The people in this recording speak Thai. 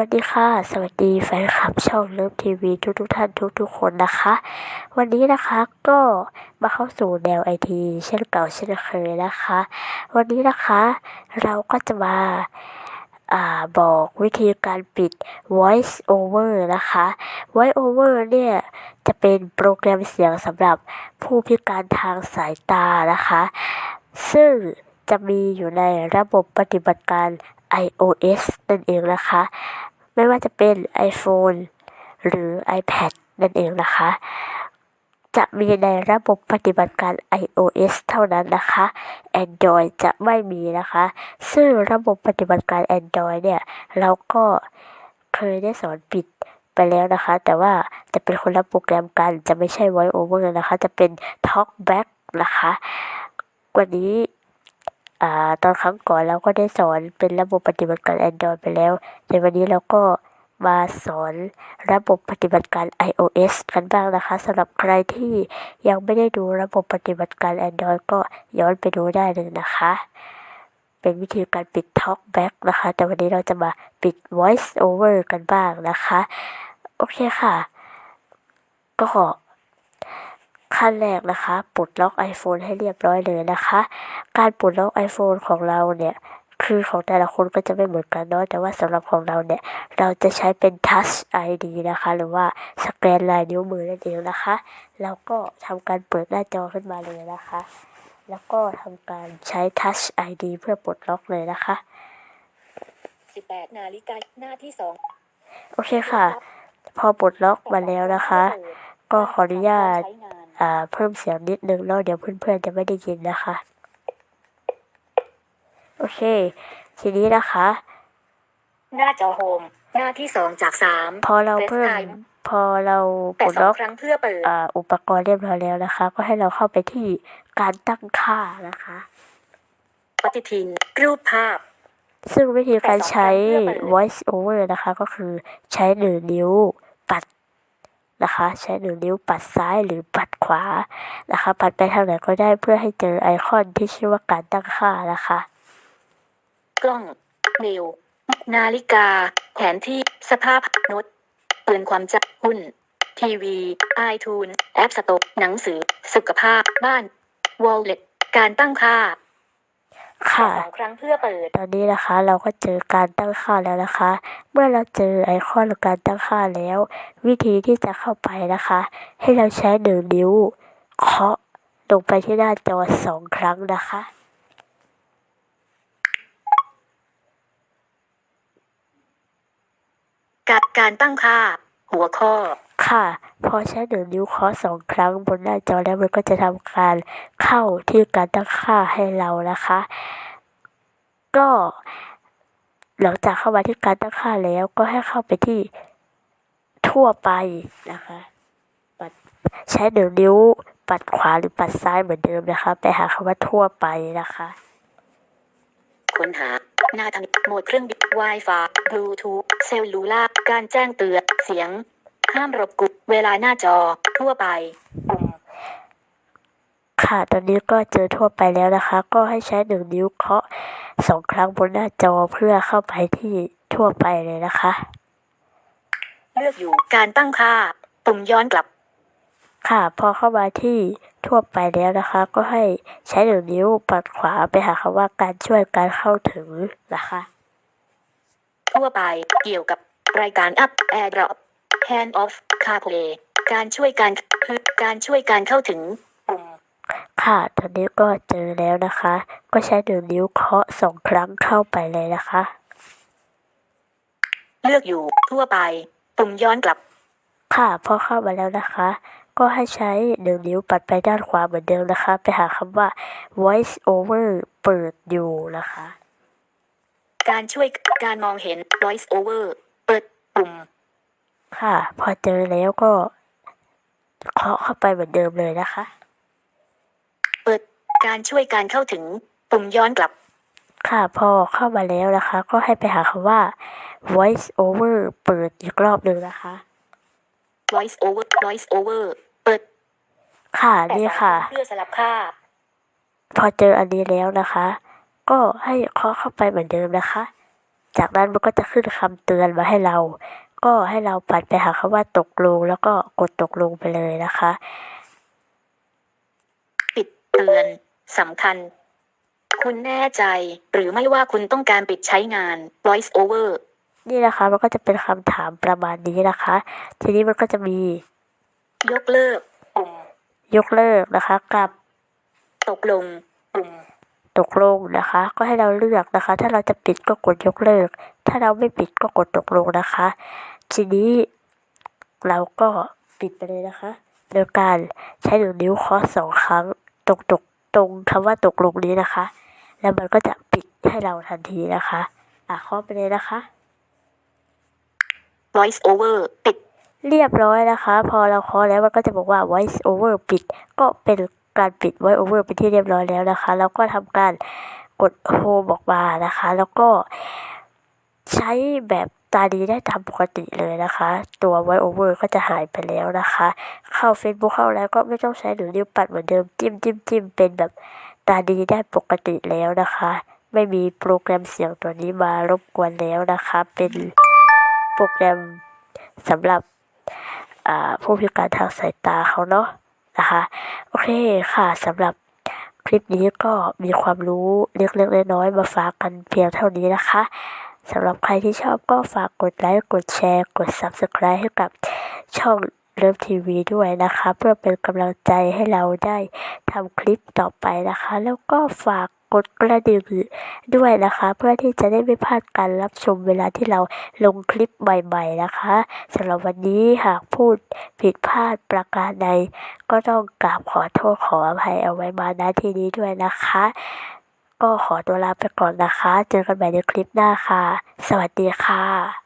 วัสดีค่ะ สวัสดีแฟนคลับช่องเลิฟทีวีทุกทุกท่านทุกทุกคนนะคะ วันนี้นะคะก็มาเข้าสู่แนวไอทีเช่นเก่าเช่นเคยนะคะ วันนี้นะคะเราก็จะมาอ่าบอกวิธีการปิด voice over นะคะ voice over เนี่ย จะเป็นโปรแกรมเสียงสำหรับผู้พิการทางสายตานะคะ ซึ่งจะมีอยู่ในระบบปฏิบัติการ iOS นั่นเองนะคะ ไม่ว่าจะเป็น iPhone หรือ iPad นั่นเองนะคะ จะมีในระบบปฏิบัติการ iOS เท่านั้นนะคะ Android จะไม่มีนะคะ ซึ่งระบบปฏิบัติการ Android เนี่ย เราก็เคยได้สอนปิดไปแล้วนะคะ แต่ว่าจะเป็นคนละโปรแกรมกัน จะไม่ใช่ Voice Over นะคะ จะเป็น Talkback นะคะ วันนี้ ตอนครั้งก่อนเราก็ได้สอนเป็นระบบปฏิบัติการ Android ไปแล้วในวันนี้เราก็มาสอนระบบปฏิบัติการ iOS กันบ้างนะคะสำหรับใครที่ยังไม่ได้ดูระบบปฏิบัติการ Android ก็ย้อนไปดูได้เลยนะคะ เป็นวิธีการปิด Talkback นะคะ แต่วันนี้เราจะมาปิด Voice Over กันบ้างนะคะ โอเคค่ะ ก็ ขั้นแรกนะคะปลดล็อก iPhone ให้เรียบร้อยเลยนะคะ การปลดล็อก iPhone ของเราเนี่ยคือของแต่ละคนก็จะไม่เหมือนกันเนาะแต่ว่าสำหรับของเราเนี่ย เราจะใช้เป็น Touch ID นะคะ หรือว่าสแกนลายนิ้วมือนั่นเองนะคะ แล้วก็ทำการเปิดหน้าจอขึ้นมาเลยนะคะ แล้วก็ทำการใช้ Touch ID เพื่อปลดล็อกเลยนะคะ 18นาฬิกาหน้าที่สองโอเคค่ะ พอปลดล็อกมาแล้วนะคะ ก็ขออนุญาตใช้งานอ่า เพิ่มเสียงนิดนึงแล้วเดี๋ยวเพื่อนๆจะไม่ได้ยินนะคะ โอเค ทีนี้นะคะ หน้าจอโฮม หน้าที่สองจากสามพอเราเพิ่ม FaceTime พอเราปแต่ลดสอล็งอกครั้งเพื่อเปิดอ่าอุปกรณ์เรียบร้อยแล้วนะคะ ก็ให้เราเข้าไปที่การตั้งค่านะคะ ปฏิทินรูปภาพ ซึ่งวิธีการใช้แต่สองครั้งเพื่อเปิด voice over นะคะ ก็คือใช้หนึ่งนิ้วปัด นะคะ ใช้หนึ่งนิ้วปัดซ้ายหรือปัดขวานะคะ ปัดไปทางไหนก็ได้เพื่อให้เจอไอคอนที่ชื่อว่าการตั้งค่านะคะ กล้องเมลนาฬิกา แผนที่สภาพโน้ตปืนความจำหุ้น ทีวีไอทูนแอปสต็อกหนังสือ สุขภาพบ้านวอลเล็ตการตั้งค่า ค่ะแต่สองครั้งเพื่อเปิด ตอนนี้นะคะเราก็เจอการตั้งค่าแล้วนะคะ เมื่อเราเจอไอคอนการตั้งค่าแล้ว วิธีที่จะเข้าไปนะคะ ให้เราใช้หนึ่งนิ้วเคาะลงไปที่หน้าจอสองครั้งนะคะการการตั้งค่า หัวข้อ ค่ะพอใช้หนึ่งนิ้วเคาะสองครั้งบนหน้าจอแล้วมันก็จะทำการเข้าที่การตั้งค่าให้เรานะคะ ก็ หลังจากเข้ามาที่การตั้งค่าแล้วก็ให้เข้าไปที่ทั่วไปนะคะปัดใช้หนึ่งนิ้วปัดขวาหรือปัดซ้ายเหมือนเดิมนะคะ ไปหาคำว่าทั่วไปนะคะ ค้นหาหน้าทางโหมดเครื่องบิน Wi-Fi Bluetooth เซลลูล่าการแจ้งเตือนเสียง ห้ามรบกวนเวลาหน้าจอ ทั่วไปปุ่มค่ะ ตอนนี้ก็เจอทั่วไปแล้วนะคะ ก็ให้ใช้หนึ่งนิ้วเคาะสองครั้งบนหน้าจอเพื่อเข้าไปที่ทั่วไปเลยนะคะ เลือกอยู่การตั้งค่า ปุ่มย้อนกลับ ค่ะ พอเข้ามาที่ทั่วไปแล้วนะคะ ก็ให้ใช้หนึ่งนิ้วปัดขวาไปหาคำว่าการช่วยการเข้าถึงนะคะ ทั่วไปเกี่ยวกับรายการ Up AirDrop Hand Off CarPlay การช่วยการคือการช่วยการเข้าถึงปุ่มค่ะ ตอนนี้ก็เจอแล้วนะคะ ก็ใช้หนึ่งนิ้วเคาะสองครั้งเข้าไปเลยนะคะ เลือกอยู่ทั่วไป ปุ่มย้อนกลับ ค่ะ พอเข้ามาแล้วนะคะ ก็ให้ใช้หนึ่งนิ้วปัดไปด้านขวาเหมือนเดิมนะคะ ไปหาคำว่า voice over เปิดอยู่นะคะ การช่วยการมองเห็น Voice Over เปิดปุ่ม ค่ะ พอเจอแล้วก็เคาะเข้าไปเหมือนเดิมเลยนะคะ เปิดการช่วยการเข้าถึงปุ่มย้อนกลับ ค่ะพอเข้ามาแล้วนะคะ ก็ให้ไปหาคำว่า voice over เปิดอีกรอบหนึ่งนะคะ Voice Over Voice Over เปิด ค่ะแต่นี่สองค่ะ เพื่อสลับค่า พอเจออันนี้แล้วนะคะ ก็ให้เคาะเข้าไปเหมือนเดิมนะคะ จากนั้นมันก็จะขึ้นคำเตือนมาให้เรา ก็ให้เราปัดไปหาคำว่าตกลง แล้วก็กดตกลงไปเลยนะคะ ปิดเตือนสำคัญ คุณแน่ใจ หรือไม่ว่าคุณต้องการปิดใช้งาน voice over นี่นะคะมันก็จะเป็นคำถามประมาณนี้นะคะ ทีนี้มันก็จะมี ยกเลิกปุ่มยกเลิกนะคะ กับ ตกลงปุ่มตกลงนะคะ ก็ให้เราเลือกนะคะ ถ้าเราจะปิดก็กดยกเลิก ถ้าเราไม่ปิดก็กดตกลงนะคะ ทีนี้เราก็ปิดไปเลยนะคะ โดยการใช้หนึ่งนิ้วเคาะสองครั้งตรงตกตรงคำว่าตกลงนี้นะคะ แล้วมันก็จะปิดให้เราทันทีนะคะ อะเคาะไปเลยนะคะ voice over ปิดเรียบร้อยนะคะ พอเราเคาะแล้วมันก็จะบอกว่า voice over ปิด ก็เป็นการปิด voice over เป็นที่เรียบร้อยแล้วนะคะ แล้วก็ทำการกด home ออกมานะคะ แล้วก็ใช้แบบ ตาดีได้ตามปกติเลยนะคะ ตัว voice over ก็จะหายไปแล้วนะคะ เข้า Facebook เข้าแล้วก็ไม่ต้องใช้หรือนิ้วปัดเหมือนเดิมจิ้มจิ้มจิ้มเป็นแบบตาดีได้ปกติแล้วนะคะ ไม่มีโปรแกรมเสียงตัวนี้มารบกวนแล้วนะคะ เป็นโปรแกรมสำหรับผู้พิการทางสายตาเขาเนาะนะคะ โอเคค่ะสำหรับคลิปนี้ก็มีความรู้เล็กๆน้อยๆมาฝากกันเพียงเท่านี้นะคะ สำหรับใครที่ชอบก็ฝากกดไลค์กดแชร์ กด Subscribe ให้กับช่องเริ่มทีวีด้วยนะคะ เพื่อเป็นกำลังใจให้เราได้ทำคลิปต่อไปนะคะ แล้วก็ฝากกดกระดิ่งด้วยนะคะ เพื่อที่จะได้ไม่พลาดการรับชมเวลาที่เราลงคลิปใหม่ๆนะคะสำหรับวันนี้หากพูดผิดพลาดประการใด ก็ต้องกราบขอโทษขออภัยเอาไว้มาณที่นี้ด้วยนะคะ ก็ขอตัวลาไปก่อนนะคะ เจอกันใหม่ในคลิปหน้าค่ะ สวัสดีค่ะ